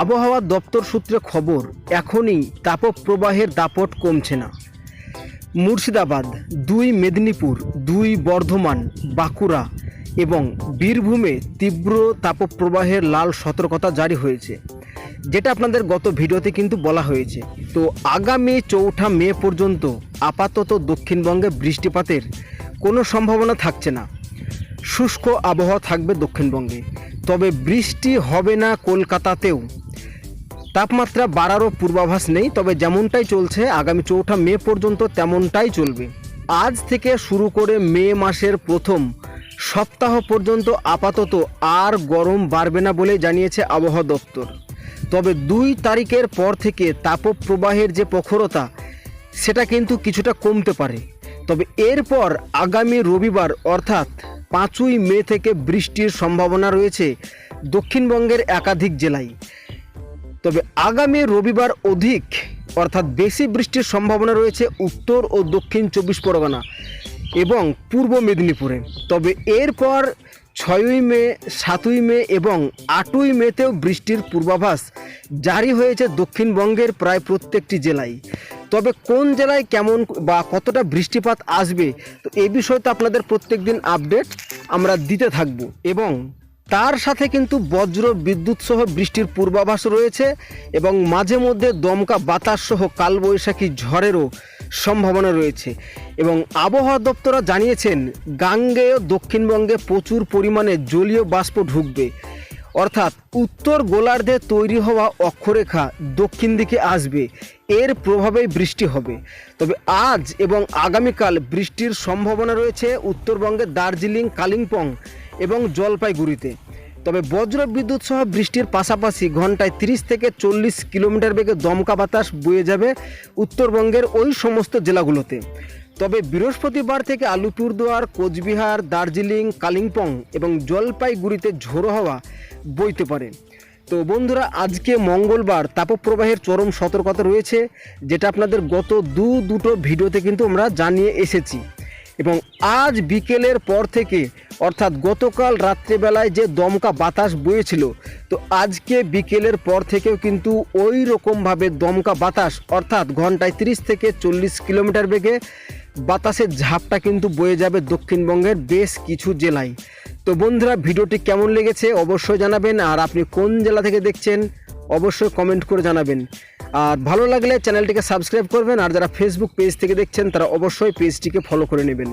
আবহাওয়া দপ্তর সূত্রে খবর, এখনই তাপপ্রবাহের দাপট কমছে না। মুর্শিদাবাদ, দুই মেদিনীপুর, দুই বর্ধমান, বাঁকুড়া এবং বীরভূমে তীব্র তাপপ্রবাহের লাল সতর্কতা জারি হয়েছে, যেটা আপনাদের গত ভিডিওতে কিন্তু বলা হয়েছে। তো আগামী চৌঠা মে পর্যন্ত আপাতত দক্ষিণবঙ্গে বৃষ্টিপাতের কোনো সম্ভাবনা থাকছে না। শুষ্ক আবহাওয়া থাকবে দক্ষিণবঙ্গে, তবে বৃষ্টি হবে না কলকাতাতেও। তাপমাত্রা বাড়ারও পূর্বাভাস নেই, তবে যেমনটাই চলছে, আগামী চৌঠা মে পর্যন্ত তেমনটাই চলবে। আজ থেকে শুরু করে মে মাসের প্রথম সপ্তাহ পর্যন্ত আপাতত আর গরম বাড়বে না বলে জানিয়েছে আবহাওয়া দপ্তর। তবে দুই তারিখের পর থেকে তাপপ্রবাহের যে প্রখরতা, সেটা কিন্তু কিছুটা কমতে পারে। তবে এরপর আগামী রবিবার, অর্থাৎ পাঁচই মে থেকে বৃষ্টির সম্ভাবনা রয়েছে দক্ষিণবঙ্গের একাধিক জেলায়। তবে আগামী রবিবার অধিক, অর্থাৎ বেশি বৃষ্টির সম্ভাবনা রয়েছে উত্তর ও দক্ষিণ চব্বিশ পরগনা এবং পূর্ব মেদিনীপুরে। তবে এরপর ছয়ই মে, সাতই মে এবং আটই মেতেও বৃষ্টির পূর্বাভাস জারি হয়েছে দক্ষিণবঙ্গের প্রায় প্রত্যেকটি জেলায়। তবে কোন জেলায় কেমন বা কতটা বৃষ্টিপাত আসবে, তো এই বিষয়ে তো আপনাদের প্রত্যেক দিন আপডেট আমরা দিতে থাকব এবং তার সাথে কিন্তু বজ্র বিদ্যুৎ সহ বৃষ্টির পূর্বাভাস রয়েছে এবং মাঝে মধ্যে দমকা বাতাস সহ কালবৈশাখী ঝড়েরও সম্ভাবনা রয়েছে। এবং আবহাওয়া দপ্তররা জানিয়েছেন, গাঙ্গেয় দক্ষিণবঙ্গে প্রচুর পরিমাণে জলীয় বাষ্প ঢুকবে। অর্থাৎ উত্তর গোলার্ধে তৈরি হওয়া অক্ষরেখা দক্ষিণ দিকে আসবে। এর প্রভাবেই বৃষ্টি হবে। তবে আজ এবং আগামীকাল বৃষ্টির সম্ভাবনা রয়েছে উত্তরবঙ্গের দার্জিলিং, কালিম্পং এবং জলপাইগুড়িতে। তবে বজ্র বিদ্যুৎ সহ বৃষ্টির পাশাপাশি ঘন্টায় 30 থেকে চল্লিশ কিলোমিটার বেগে দমকা বাতাস বয়ে যাবে উত্তরবঙ্গের ওই সমস্ত জেলাগুলোতে। তবে বৃহস্পতিবার থেকে আলিপুরদুয়ার, কোচবিহার, দার্জিলিং, কালিম্পং এবং জলপাইগুড়িতে ঝোড়ো হাওয়া বইতে পারে। তো বন্ধুরা, আজকে মঙ্গলবার তাপপ্রবাহের চরম সতর্কতা রয়েছে, যেটা আপনাদের গত দু, দুটো ভিডিওতে কিন্তু আমরা জানিয়ে এসেছি। এবং আজ বিকেলের পর থেকে, অর্থাৎ গতকাল রাত্রেবেলায় যে দমকা বাতাস বয়েছিল তো আজকে বিকেলের পর থেকেও কিন্তু ওই রকমভাবে দমকা বাতাস, অর্থাৎ ঘন্টায় 30 থেকে চল্লিশ কিলোমিটার বেগে বাতাসের ঝাপটা কিন্তু বয়ে যাবে দক্ষিণবঙ্গের বেশ কিছু জেলায়। তো বন্ধুরা, ভিডিওটি কেমন লেগেছে অবশ্যই জানাবেন, আর আপনি কোন জেলা থেকে দেখছেন অবশ্যই কমেন্ট করে জানাবেন। আর ভালো লাগলে চ্যানেলটিকে সাবস্ক্রাইব করবেন, আর যারা ফেসবুক পেজ থেকে দেখছেন তারা অবশ্যই পেজটিকে ফলো করে নেবেন।